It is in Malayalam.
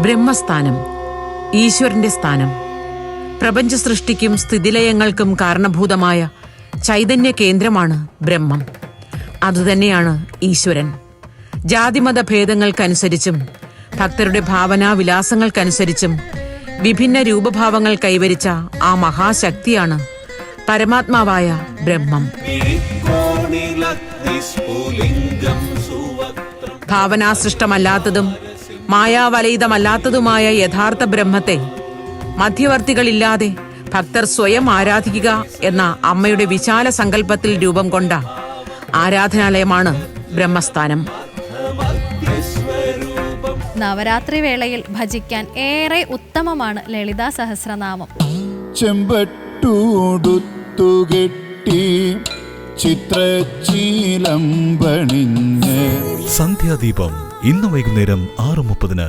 ബ്രഹ്മസ്ഥാനം ഈശ്വരന്റെ സ്ഥാനം. പ്രപഞ്ച സൃഷ്ടിക്കും സ്ഥിതിലയങ്ങൾക്കും കാരണഭൂതമായ ചൈതന്യ കേന്ദ്രമാണ് ബ്രഹ്മം. അതുതന്നെയാണ് ഈശ്വരൻ. ജാതിമത ഭേദങ്ങൾക്കനുസരിച്ചും ഭക്തരുടെ ഭാവനാ വിലാസങ്ങൾക്കനുസരിച്ചും വിഭിന്ന രൂപഭാവങ്ങൾ കൈവരിച്ച ആ മഹാശക്തിയാണ് പരമാത്മാവായ ബ്രഹ്മം. ഭാവനാസൃഷ്ടമല്ലാത്തതും മായാവലയിതമല്ലാത്തതുമായ യഥാർത്ഥ ബ്രഹ്മത്തെ മധ്യവർത്തികളില്ലാതെ ഭക്തർ സ്വയം ആരാധിക്കുക എന്ന അമ്മയുടെ വിശാല സങ്കല്പത്തിൽ രൂപം കൊണ്ട ആരാധനാലയമാണ് ബ്രഹ്മസ്ഥാനം. നവരാത്രി വേളയിൽ ഭജിക്കാൻ ഏറെ ഉത്തമമാണ് ലളിതാ സഹസ്രനാമം. ചെമ്പട്ടൂടുത്തുകെട്ടി ചിത്രശീലം പണിഞ്ഞ് സന്ധ്യാദീപം ഇന്ന് വൈകുന്നേരം ആറ് മുപ്പതിന്